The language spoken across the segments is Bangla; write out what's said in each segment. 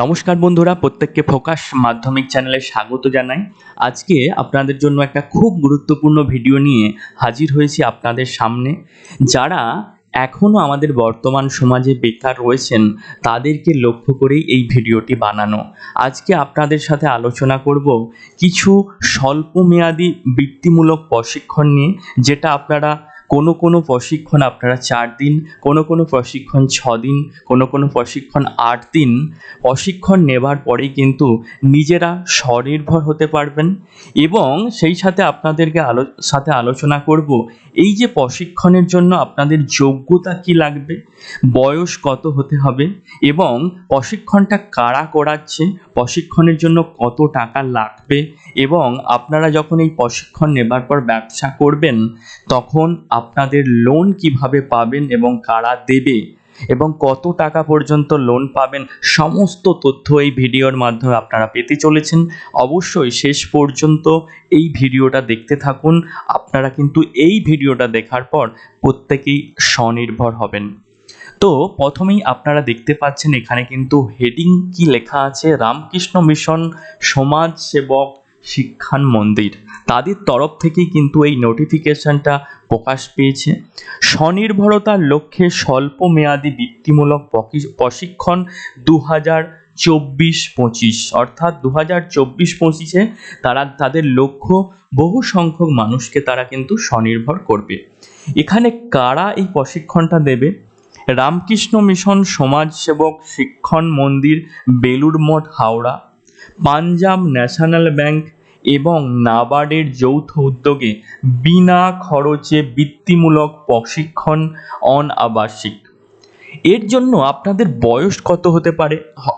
নমস্কার বন্ধুরা, প্রত্যেককে ফোকাস মাধ্যমিক চ্যানেলে স্বাগত জানাই। আজকে আপনাদের জন্য একটা খুব গুরুত্বপূর্ণ ভিডিও নিয়ে হাজির হয়েছি আপনাদের সামনে। যারা এখনও আমাদের বর্তমান সমাজে বেকার রয়েছেন, তাদেরকে লক্ষ্য করেই এই ভিডিওটি বানানো। আজকে আপনাদের সাথে আলোচনা করব কিছু স্বল্পমেয়াদী বৃত্তিমূলক প্রশিক্ষণ নিয়ে, যেটা আপনারা কোনো কোনো প্রশিক্ষণ আপনারা চার দিন, কোনো কোনো প্রশিক্ষণ ছ দিন, কোনো কোনো প্রশিক্ষণ আট দিন, প্রশিক্ষণ নেবার পরেই কিন্তু নিজেরা স্বনির্ভর হতে পারবেন এবং সেই সাথে আপনাদেরকে আলো, সাথে আলোচনা করব এই যে প্রশিক্ষণের জন্য আপনাদের যোগ্যতা কি লাগবে, বয়স কত হতে হবে এবং প্রশিক্ষণটা কারা করাচ্ছে, প্রশিক্ষণের জন্য কত টাকা লাগবে এবং আপনারা যখন এই প্রশিক্ষণ নেবার পর ব্যবসা করবেন, তখন আপনাদের লোন কীভাবে পাবেন এবং কারা দেবে? এবং কত টাকা পর্যন্ত লোন পাবেন? সমস্ত তথ্য এই ভিডিওর মাধ্যমে আপনারা পেতে চলেছেন। অবশ্যই শেষ পর্যন্ত এই ভিডিওটা দেখতে থাকুন। আপনারা কিন্তু এই ভিডিওটা দেখার পর প্রত্যেকেই স্বনির্ভর হবেন। তো প্রথমেই আপনারা দেখতে পাচ্ছেন এখানে কিন্তু হেডিং কি লেখা আছে? রামকৃষ্ণ মিশন সমাজ সেবক শিক্ষান মন্দির তাদের তরফ থেকেই কিন্তু এই নোটিফিকেশনটা প্রকাশ পেয়েছে। স্বনির্ভরতার লক্ষ্যে স্বল্প মেয়াদি বৃত্তিমূলক প্রশিক্ষণ দু হাজার চব্বিশ পঁচিশ। অর্থাৎ দু হাজার চব্বিশ পঁচিশে তারা, তাদের লক্ষ্য বহু সংখ্যক মানুষকে তারা কিন্তু স্বনির্ভর করবে। এখানে কারা এই প্রশিক্ষণটা দেবে? Ramakrishna mission Samajsebak Shikshan Mandir Belur Math Howrah. Punjab national bank এবং নাবার্ডের যৌথ উদ্যোগে বিনা খরচে বৃত্তিমূলক প্রশিক্ষণ অন আবাসিক। এর জন্য আপনাদের বয়স কত হতে পারে?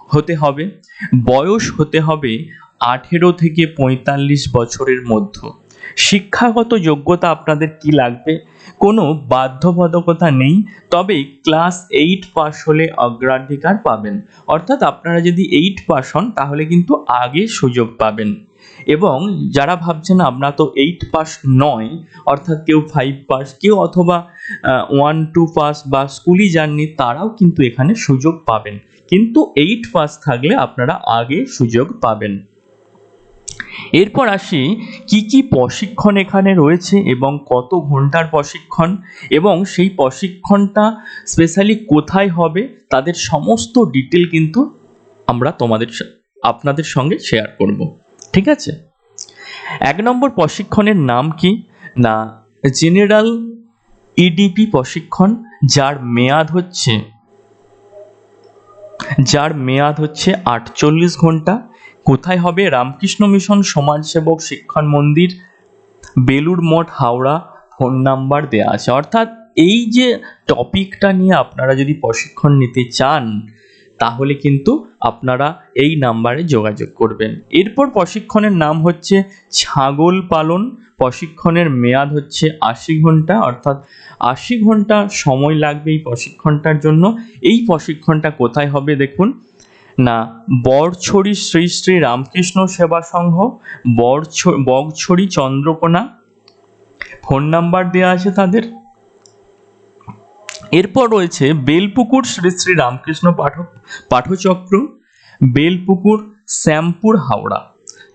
হতে হবে। বয়স হতে হবে আঠেরো থেকে পঁয়তাল্লিশ বছরের মধ্যে। শিক্ষাগত যোগ্যতা আপনাদের কি লাগবে? কোনো বাধ্যবাধকতা নেই, তবে ক্লাস এইট পাস হলে অগ্রাধিকার পাবেন। অর্থাৎ আপনারা যদি এইট পাস হন, তাহলে কিন্তু আগে সুযোগ পাবেন। এবং যারা ভাবছেন আমরা তো এইট পাস নয়, অর্থাৎ কেউ ফাইভ পাস, কেউ অথবা ওয়ান, টু পাস বা স্কুলই যাননি, তারাও কিন্তু এখানে সুযোগ পাবেন। কিন্তু এইট পাস থাকলে আপনারা আগে সুযোগ পাবেন। এরপর আসি, কি কি প্রশিক্ষণ এখানে রয়েছে এবং কত ঘণ্টার প্রশিক্ষণ এবং সেই প্রশিক্ষণটা স্পেশালি কোথায় হবে, তাদের সমস্ত ডিটেল কিন্তু আমরা তোমাদের আপনাদের সঙ্গে শেয়ার করব। ঠিক আছে? এক নম্বর প্রশিক্ষণের নাম কি? না জেনারেল ইডিপি প্রশিক্ষণ, যার মেয়াদ হচ্ছে, যার মেয়াদ হচ্ছে আটচল্লিশ ঘণ্টা কোথায় হবে Ramakrishna mission Samajsebak Shikshan Mandir? Belur Math, Howrah, phone number দেওয়া আছে। অর্থাৎ এই যে টপিকটা নিয়ে আপনারা যদি প্রশিক্ষণ নিতে চান, তাহলে কিন্তু আপনারা এই নাম্বারে যোগাযোগ করবেন। এরপর প্রশিক্ষণের নাম হচ্ছে ছাগল পালন। প্রশিক্ষণের মেয়াদ হচ্ছে আশি ঘণ্টা, অর্থাৎ আশি ঘণ্টা সময় লাগবে এই প্রশিক্ষণটার জন্য। এই প্রশিক্ষণটা কোথায় হবে দেখুন। না, বরছড়ি শ্রী শ্রী রামকৃষ্ণ সেবা সংঘ বরছ বগছড়ি চন্দ্রকোনা। ফোন নাম্বার দেওয়া আছে তাদের। এরপর রয়েছে বেলপুকুর শ্রী শ্রী রামকৃষ্ণ পাঠক, পাঠচক্র, বেলপুকুর, শ্যামপুর, হাওড়া।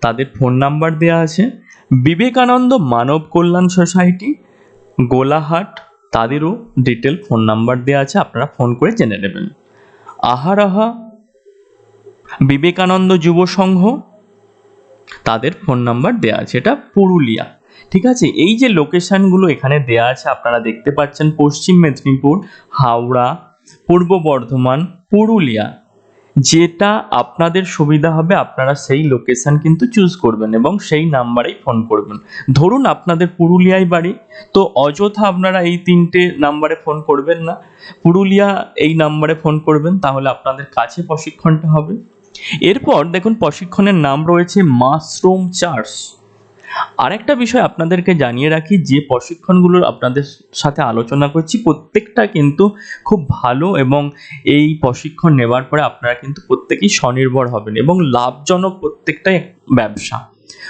তাদের ফোন নাম্বার দেওয়া আছে। বিবেকানন্দ মানব কল্যাণ সোসাইটি, গোলাহাট, তাদেরও ডিটেল ফোন নাম্বার দেওয়া আছে, আপনারা ফোন করে জেনে নেবেন। আহারাহা বিবেকানন্দ যুব সংঘ, তাদের ফোন নাম্বার দেওয়া আছে, এটা পুরুলিয়া। ঠিক আছে? এই যে লোকেশনগুলো এখানে দেওয়া আছে, আপনারা দেখতে পাচ্ছেন পশ্চিম মেদিনীপুর, হাওড়া, পূর্ব বর্ধমান, পুরুলিয়া। যেটা আপনাদের সুবিধা হবে, আপনারা সেই লোকেশান কিন্তু চুজ করবেন এবং সেই নাম্বারেই ফোন করবেন। ধরুন আপনাদের পুরুলিয়ায় বাড়ি, তো অযথা আপনারা এই তিনটে নাম্বারে ফোন করবেন না। পুরুলিয়া এই নাম্বারে ফোন করবেন, তাহলে আপনাদের কাছে প্রশিক্ষণটা হবে। এরপর দেখুন প্রশিক্ষণের নাম রয়েছে মাশরুম চার্জ আরেকটা বিষয় আপনাদেরকে জানিয়ে রাখি, যে প্রশিক্ষণগুলোর আপনাদের সাথে আলোচনা করছি, প্রত্যেকটা কিন্তু খুব ভালো এবং এই প্রশিক্ষণ নেবার পরে আপনারা কিন্তু প্রত্যেকেই স্বনির্ভর হবেন এবং লাভজনক প্রত্যেকটাই ব্যবসা।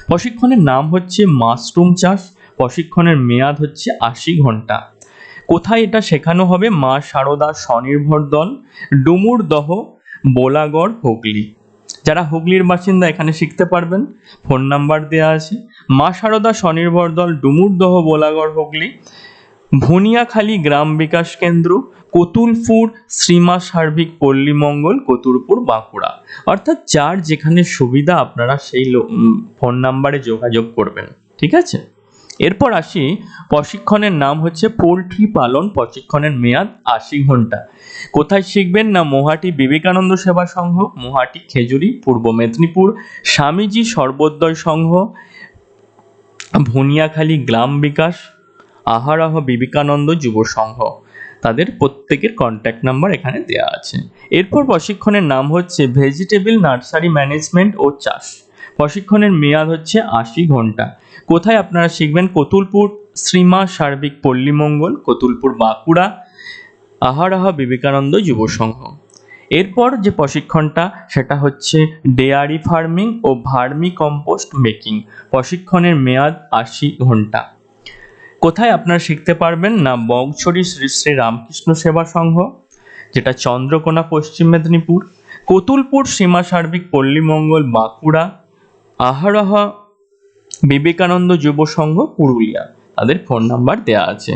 প্রশিক্ষণের নাম হচ্ছে মাশরুম চাষ প্রশিক্ষণের মেয়াদ হচ্ছে আশি ঘণ্টা। কোথায় এটা শেখানো হবে? মা সারদা স্বনির্ভর দল ডুমুরদহ বোলাগড়, হুগলি। যারা হুগলির বাসিন্দা এখানে শিখতে পারবেন, ফোন নাম্বার দেওয়া আছে। মা শারদা স্বনির্ভর দল, ডুমুরদহ, বোলাগড়, হুগলি। ভুনিয়াখালী গ্রাম বিকাশ কেন্দ্র, কতুলপুর, শ্রীমা সার্বিক পল্লী মঙ্গল কতুলপুর বাঁকুড়া। অর্থাৎ যার যেখানে সুবিধা, আপনারা সেই ফোন নাম্বারে যোগাযোগ করবেন। ঠিক আছে? এরপর আসি, প্রশিক্ষণের নাম হচ্ছে পোলট্রি পালন প্রশিক্ষণের মেয়াদ আশি ঘণ্টা। কোথায় শিখবেন? না মোহাটি বিবেকানন্দ সেবা সংঘ, মোহাটি খেজুরি, পূর্ব মেদিনীপুর, স্বামীজি সর্বোদয় সংঘ, ভুনিয়াখালী গ্রাম বিকাশ, আহারাহ বিবেকানন্দ যুব সংঘ। তাদের প্রত্যেকের কন্ট্যাক্ট নাম্বার এখানে দেওয়া আছে। এরপর প্রশিক্ষণের নাম হচ্ছে ভেজিটেবল, নার্সারি ম্যানেজমেন্ট ও চাষ। প্রশিক্ষণের মেয়াদ হচ্ছে আশি ঘণ্টা। কোথায় আপনারা শিখবেন? কতুলপুর শ্রীমা সার্বিক পল্লীমঙ্গল কতুলপুর বাঁকুড়া, আহারাহা বিবেকানন্দ যুব সংঘ। এরপর যে প্রশিক্ষণটা, সেটা হচ্ছে ডেয়ারি ফার্মিং ও ভার্মি কম্পোস্ট মেকিং। প্রশিক্ষণের মেয়াদ আশি ঘণ্টা। কোথায় আপনারা শিখতে পারবেন? না বগছড়ি শ্রী শ্রী রামকৃষ্ণ সেবা সংঘ, যেটা চন্দ্রকোনা, পশ্চিম মেদিনীপুর। কতুলপুর সীমা সার্বিক পল্লীমঙ্গল বাঁকুড়া আহারাহা বিবেকানন্দ যুব সংঘ পুরুলিয়া। তাদের ফোন নাম্বার দেওয়া আছে।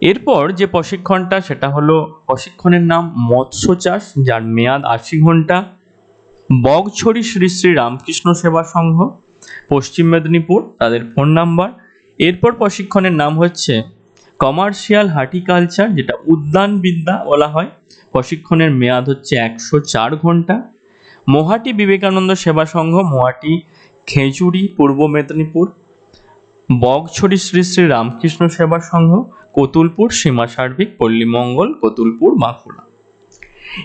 এরপর যে প্রশিক্ষণটা, সেটা হলো প্রশিক্ষণের নাম মৎস্য চাষ, যার মেয়াদ আশি ঘণ্টা। বগছড়ি শ্রী শ্রী রামকৃষ্ণ সেবা সংঘ, পশ্চিম মেদিনীপুর, তাদের ফোন নাম্বার এরপর প্রশিক্ষণের নাম হচ্ছে কমার্শিয়াল হার্টিকালচার যেটা উদ্যানবিদ্যা বলা হয়। প্রশিক্ষণের মেয়াদ হচ্ছে একশো চার ঘণ্টা। মোহাটি বিবেকানন্দ সেবা সংঘ, মোহাটি খেজুরি, পূর্ব মেদিনীপুর, বগছড়ি শ্রী শ্রী রামকৃষ্ণ সেবা সংঘ, কতুলপুর, সীমা সার্বিক, পল্লীমঙ্গল, কতুলপুর, বাঁকুড়া।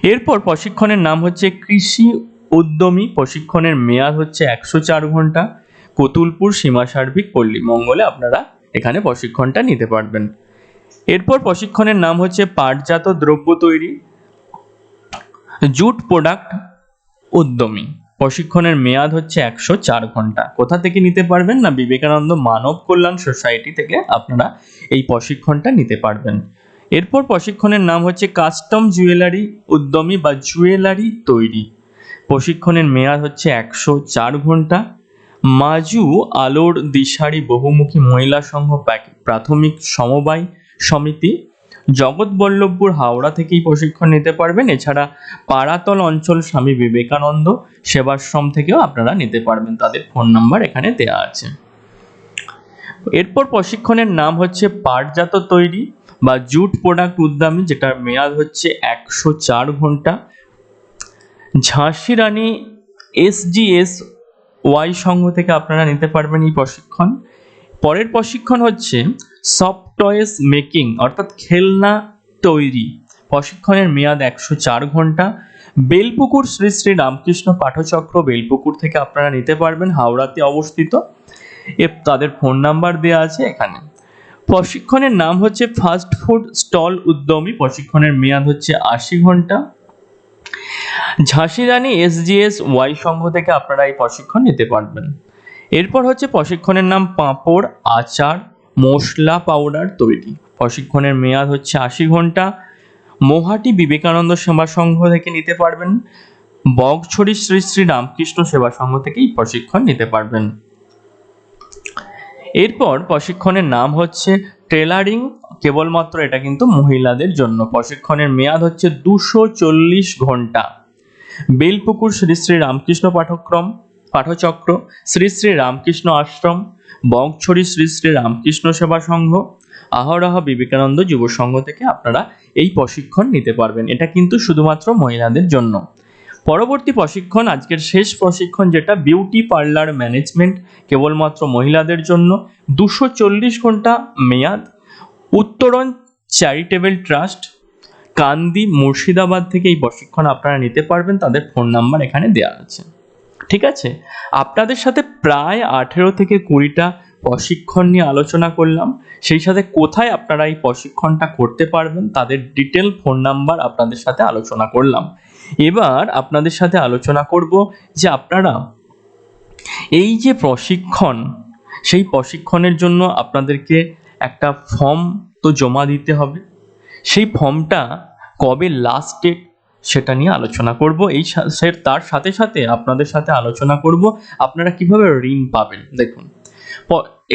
এরপর প্রশিক্ষণের নাম হচ্ছে কৃষি উদ্যমী, প্রশিক্ষণের মেয়াদ হচ্ছে একশো চার ঘণ্টা। কতুলপুর, সীমা সার্বিক, পল্লীমঙ্গলে আপনারা এখানে প্রশিক্ষণটা নিতে পারবেন। এরপর প্রশিক্ষণের নাম হচ্ছে পাটজাত দ্রব্য তৈরি, জুট প্রোডাক্ট উদ্যমী। প্রশিক্ষণের মেয়াদ হচ্ছে একশো চার ঘণ্টা। কোথা থেকে নিতে পারবেন না বিবেকানন্দ মানব কল্যাণ সোসাইটি থেকে আপনারা এই প্রশিক্ষণটা নিতে পারবেন। এরপর প্রশিক্ষণের নাম হচ্ছে কাস্টম জুয়েলারি উদ্যমী বা জুয়েলারি তৈরি। প্রশিক্ষণের মেয়াদ হচ্ছে একশো চার ঘণ্টা। মাজু আলোর দিশারি বহুমুখী মহিলা সংঘ প্রাথমিক সমবায় সমিতি জগৎবল্লভপুর হাওড়া থেকেই প্রশিক্ষণ নিতে পারবেন। এছাড়া পাড়াতল অঞ্চল স্বামী বিবেকানন্দ সেবাশ্রম থেকেও আপনারা নিতে পারবেন। তাদের ফোন নাম্বার এখানে দেওয়া আছে। এরপর প্রশিক্ষণের নাম হচ্ছে পাটজাত তৈরি বা জুট প্রোডাক্ট উদ্যমী, যেটার মেয়াদ হচ্ছে একশো চার ঘণ্টা। ঝাঁসি রানী এসজিএস ওয়াই সংঘ থেকে আপনারা নিতে পারবেন এই প্রশিক্ষণ। পরের প্রশিক্ষণ হচ্ছে সফট টয়েস মেকিং অর্থাৎ খেলনা তৈরি। প্রশিক্ষণের মেয়াদ একশো চার ঘণ্টা। বেলপুকুর শ্রী শ্রী রামকৃষ্ণ পাঠচক্র বেলপুকুর থেকে আপনারা নিতে পারবেন, হাওড়াতে অবস্থিত। এ তাদের ফোন নাম্বার দেওয়া আছে এখানে। প্রশিক্ষণের নাম হচ্ছে ফাস্ট ফুড স্টল উদ্যমী। প্রশিক্ষণের মেয়াদ হচ্ছে আশি ঘণ্টা। ঝাঁসি রানী এসজিএস ওয়াই সংঘ থেকে আপনারা এই প্রশিক্ষণ নিতে পারবেন। এরপর হচ্ছে প্রশিক্ষণের নাম পাঁপড়, আচার মশলা পাউডার তৈরি। প্রশিক্ষণের মেয়াদ হচ্ছে আশি ঘণ্টা। মোহাটি বিবেকানন্দ সেবা সংঘ থেকে নিতে পারবেন। বগছড়ি শ্রী শ্রী রামকৃষ্ণ সেবা সংঘ থেকেই প্রশিক্ষণ নিতে পারবেন। এরপর প্রশিক্ষণের নাম হচ্ছে টেলারিং, কেবলমাত্র এটা কিন্তু মহিলাদের জন্য। প্রশিক্ষণের মেয়াদ হচ্ছে দুশো চল্লিশ ঘণ্টা। বেলপুকুর শ্রী শ্রী রামকৃষ্ণ পাঠক্রম, পাঠচক্র, শ্রী শ্রী রামকৃষ্ণ আশ্রম বংছড়ি শ্রী শ্রী রামকৃষ্ণ সেবা সংঘ, আহরাহ বিবেকানন্দ যুব সংঘ থেকে আপনারা এই প্রশিক্ষণ নিতে পারবেন। এটা কিন্তু শুধুমাত্র মহিলাদের জন্য। পরবর্তী প্রশিক্ষণ, আজকের শেষ প্রশিক্ষণ যেটা বিউটি পার্লার ম্যানেজমেন্ট কেবলমাত্র মহিলাদের জন্য। দুশো চল্লিশ ঘণ্টা মেয়াদ, উত্তরণ চ্যারিটেবল ট্রাস্ট কান্দি মুর্শিদাবাদ থেকে এই প্রশিক্ষণ আপনারা নিতে পারবেন। তাদের ফোন নাম্বার এখানে দেওয়া আছে। ঠিক আছে? আপনাদের সাথে প্রায় আঠেরো থেকে কুড়িটা প্রশিক্ষণ নিয়ে আলোচনা করলাম। সেই সাথে কোথায় আপনারা এই প্রশিক্ষণটা করতে পারবেন, তাদের ডিটেল ফোন নাম্বার আপনাদের সাথে আলোচনা করলাম। এবার আপনাদের সাথে আলোচনা করব যে আপনারা এই যে প্রশিক্ষণ, সেই প্রশিক্ষণের জন্য আপনাদেরকে একটা ফর্ম তো জমা দিতে হবে। সেই ফর্মটা কবে লাস্ট ডেট সেটা নিয়ে আলোচনা করব। এই তার সাথে সাথে আপনাদের সাথে আলোচনা করব। আপনারা কীভাবে ঋণ পাবেন? দেখুন।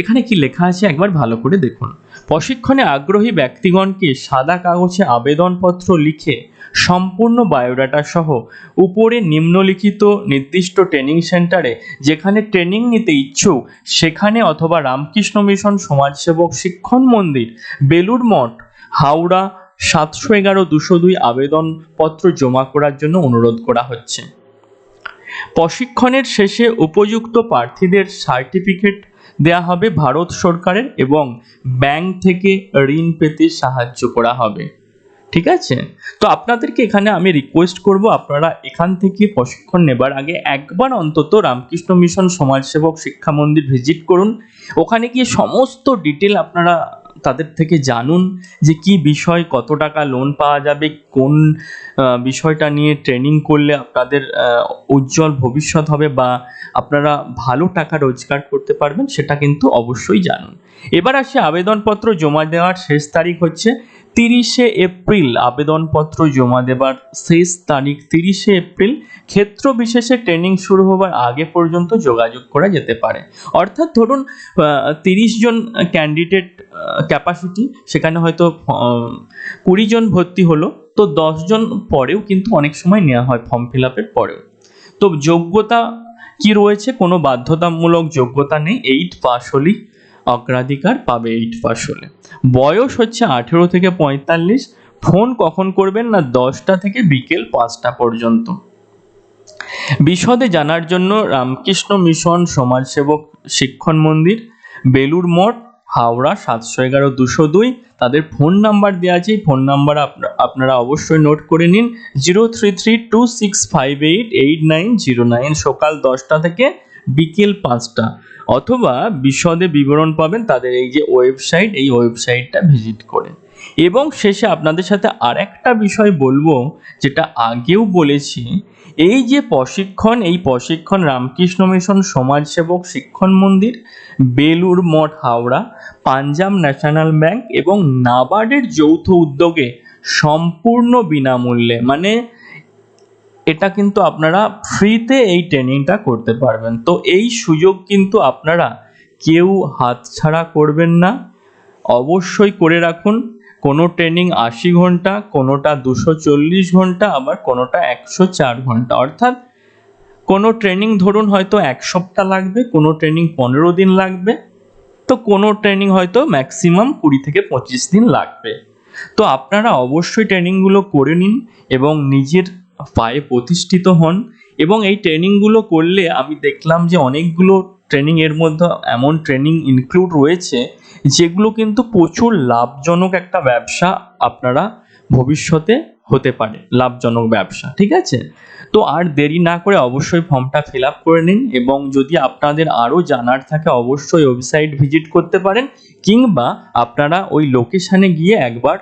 এখানে কি লেখা আছে? একবার ভালো করে দেখুন। প্রশিক্ষণে আগ্রহী ব্যক্তিগণকে সাদা কাগজে আবেদনপত্র লিখে সম্পূর্ণ বায়োডাটা সহ উপরে নিম্নলিখিত নির্দিষ্ট ট্রেনিং সেন্টারে যেখানে ট্রেনিং নিতে ইচ্ছুক, সেখানে অথবা রামকৃষ্ণ মিশন সমাজসেবক শিক্ষণ মন্দির বেলুর মঠ, হাওড়া সাতশো এগারো দুশো দুই আবেদনপত্র জমা করার জন্য অনুরোধ করা হচ্ছে। প্রশিক্ষণের শেষে উপযুক্ত প্রার্থীদের সার্টিফিকেট দেয়া হবে ভারত সরকারের এবং ব্যাংক থেকে ঋণ পেতে সাহায্য করা হবে। ঠিক আছে? তো আপনাদেরকে এখানে আমি রিকোয়েস্ট করব, আপনারা এখান থেকে প্রশিক্ষণ নেবার আগে একবার অন্তত রামকৃষ্ণ মিশন সমাজসেবক শিক্ষা মন্দির ভিজিট করুন। ওখানে গিয়ে সমস্ত ডিটেল আপনারা তাদের থেকে জানুন যে কি বিষয়, কত টাকা লোন পাওয়া যাবে, কোন বিষয়টা নিয়ে ট্রেনিং করলে আপনাদের উজ্জ্বল ভবিষ্যৎ হবে বা আপনারা ভালো টাকা রোজগার করতে পারবেন সেটা কিন্তু অবশ্যই জানুন। এবার আসি আবেদনপত্র জমা দেওয়ার শেষ তারিখ হচ্ছে তিরিশে এপ্রিল আবেদনপত্র জমা দেবার শেষ তারিখ তিরিশে এপ্রিল। ক্ষেত্র বিশেষে ট্রেনিং শুরু হবার আগে পর্যন্ত যোগাযোগ করা যেতে পারে। অর্থাৎ ধরুন তিরিশ জন ক্যান্ডিডেট ক্যাপাসিটি সেখানে হয়তো কুড়ি জন ভর্তি হলো, তো দশ জন পরেও কিন্তু অনেক সময় নেওয়া হয় ফর্ম ফিল আপের পরেও। তো যোগ্যতা কি রয়েছে? কোনো বাধ্যতামূলক যোগ্যতা নেই এইট পাস হলেই অগ্রাধিকার পাবে এইট পাস বয়স হচ্ছে আঠেরো থেকে পঁয়তাল্লিশ। ফোন কখন করবেন না দশটা থেকে বিকেল পাঁচটা পর্যন্ত। বিশদে জানার জন্য রামকৃষ্ণ মিশন সমাজসেবক শিক্ষণ মন্দির বেলুর মঠ, হাওড়া সাতশো এগারো দুশো দুই। তাদের ফোন নাম্বার দেওয়া আছে। ফোন নাম্বার আপনারা অবশ্যই নোট করে নিন। Zero three three two six five eight eight nine zero nine সকাল দশটা থেকে বিকেল পাঁচটা। অথবা বিশদে বিবরণ পাবেন তাদের এই যে ওয়েবসাইট, এই ওয়েবসাইটটা ভিজিট করে। এবং শেষে আপনাদের সাথে আরেকটা বিষয় বলব, যেটা আগেও বলেছি, এই যে প্রশিক্ষণ, এই প্রশিক্ষণ Ramakrishna mission Samajsebak Shikshan Mandir, Belur Math Howrah, Punjab national bank এবং নাবার্ডের যৌথ উদ্যোগে সম্পূর্ণ বিনামূল্যে মানে এটা কিন্তু আপনারা ফ্রিতে এই ট্রেনিংটা করতে পারবেন। তো এই সুযোগ কিন্তু আপনারা কেউ হাতছাড়া করবেন না। অবশ্যই করে রাখুন। কোনো ট্রেনিং আশি ঘণ্টা, কোনোটা দুশো চল্লিশ ঘণ্টা, আবার কোনোটা একশো চার ঘণ্টা। অর্থাৎ কোনো ট্রেনিং ধরুন হয়তো এক সপ্তাহ লাগবে, কোনো ট্রেনিং পনেরো দিন লাগবে, তো কোনো ট্রেনিং হয়তো ম্যাক্সিমাম কুড়ি থেকে পঁচিশ দিন লাগবে। তো আপনারা অবশ্যই ট্রেনিংগুলো করে নিন এবং নিজের পায়ে প্রতিষ্ঠিত হন এবং এই ট্রেনিংগুলো করলে আমি দেখলাম যে অনেকগুলো ট্রেনিং এর মধ্যে এমন ট্রেনিং ইনক্লুড রয়েছে যেগুলো কিন্তু প্রচুর লাভজনক একটা ব্যবসা আপনারা ভবিষ্যতে হতে পারে, লাভজনক ব্যবসা, ঠিক আছে? তো আর দেরি না করে অবশ্যই ফর্মটা ফিল আপ করে নিন এবং যদি আপনাদের আরও জানার থাকে অবশ্যই ওয়েবসাইট ভিজিট করতে পারেন কিংবা আপনারা ওই লোকেশানে গিয়ে একবার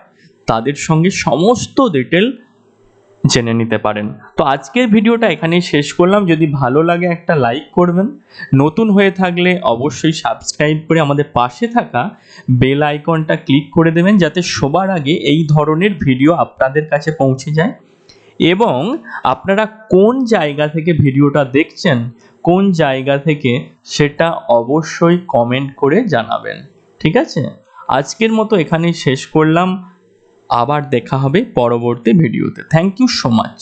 তাদের সঙ্গে সমস্ত ডিটেল জেনে নিতে পারেন। তো আজকের ভিডিওটা এখানেই শেষ করলাম। যদি ভালো লাগে একটা লাইক করবেন। নতুন হয়ে থাকলে অবশ্যই সাবস্ক্রাইব করে আমাদের পাশে থাকা বেল আইকনটা ক্লিক করে দেবেন, যাতে সবার আগে এই ধরনের ভিডিও আপনাদের কাছে পৌঁছে যায়। এবং আপনারা কোন জায়গা থেকে ভিডিওটা দেখছেন, কোন জায়গা থেকে সেটা অবশ্যই কমেন্ট করে জানাবেন। ঠিক আছে? আজকের মতো এখানেই শেষ করলাম। আবার দেখা হবে পরবর্তী ভিডিওতে। Thank you so much